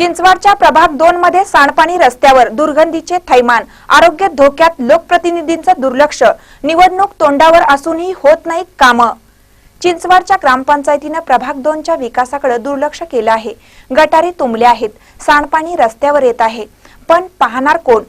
चिंचवडच्या प्रभाग दोन मध्ये सांडपाणी रस्त्यावर दुर्गंधीचे थैमान. आरोग्य धोक्यात लोकप्रतिनिधींचं दुर्लक्ष. निवडणूक तोंडावर असूनही होत नाहीत कामं. चिंचवडच्या ग्रामपंचायतीनं प्रभाग दोनच्या विकासाकडे दुर्लक्ष केलं आहे. गटारी तुंबले आहेत. सांडपाणी रस्त्यावर येत आहे. पण पाहणार कोण?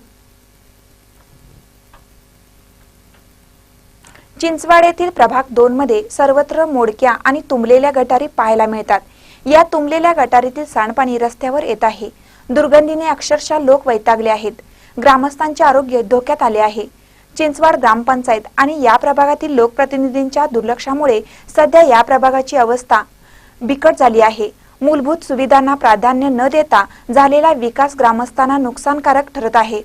चिंचवाड येथील प्रभाग दोन मध्ये सर्वत्र मोडक्या आणि तुंबलेल्या गटारी पाहायला मिळतात. या तुंबलेल्या गटारीतील सांडपाणी रस्त्यावर येत आहे. दुर्गंधीने अक्षरशः लोक वैतागले आहेत. ग्रामस्थांचे आरोग्य धोक्यात आले आहे. चिंचवाड ग्रामपंचायत आणि या प्रभागातील लोकप्रतिनिधींच्या दुर्लक्षामुळे सध्या या प्रभागाची अवस्था बिकट झाली आहे. मूलभूत सुविधांना प्राधान्य न देता झालेला विकास ग्रामस्थांना नुकसानकारक ठरत आहे.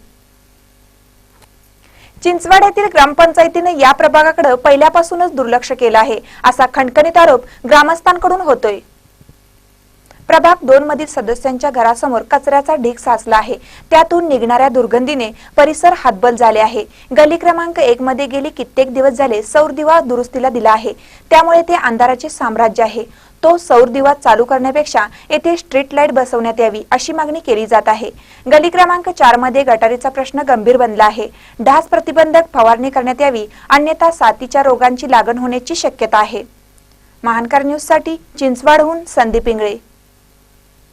चिंचवाड येथील ग्रामपंचायतीने या प्रभागाकडे पहिल्यापासूनच दुर्लक्ष केलं आहे असा खणखणीत आरोप ग्रामस्थांकडून होतोय. प्रभाग दोन मधील सदस्यांच्या घरासमोर कचऱ्याचा ढीग साचला आहे. त्यातून निघणाऱ्या दुर्गंधीने परिसर हातबल झाले आहे. गली क्रमांक एक मध्ये गेली कित्येक दिवस झाले सौर दिवा दुरुस्तीला दिला आहे. त्यामुळे ते अंधाराचे साम्राज्य आहे. तो सौर दिवा चालू करण्यापेक्षा येथे स्ट्रीट लाइट बसवण्यात यावी अशी मागणी केली जात आहे. गली क्रमांक चारमध्ये गटारीचा प्रश्न गंभीर बनला आहे. ढास प्रतिबंधक फवारणी करण्यात यावी अन्यथा साथीच्या रोगांची लागण होण्याची शक्यता आहे. महानकर न्यूजसाठी चिंचवाडहून संदीप इंगळे.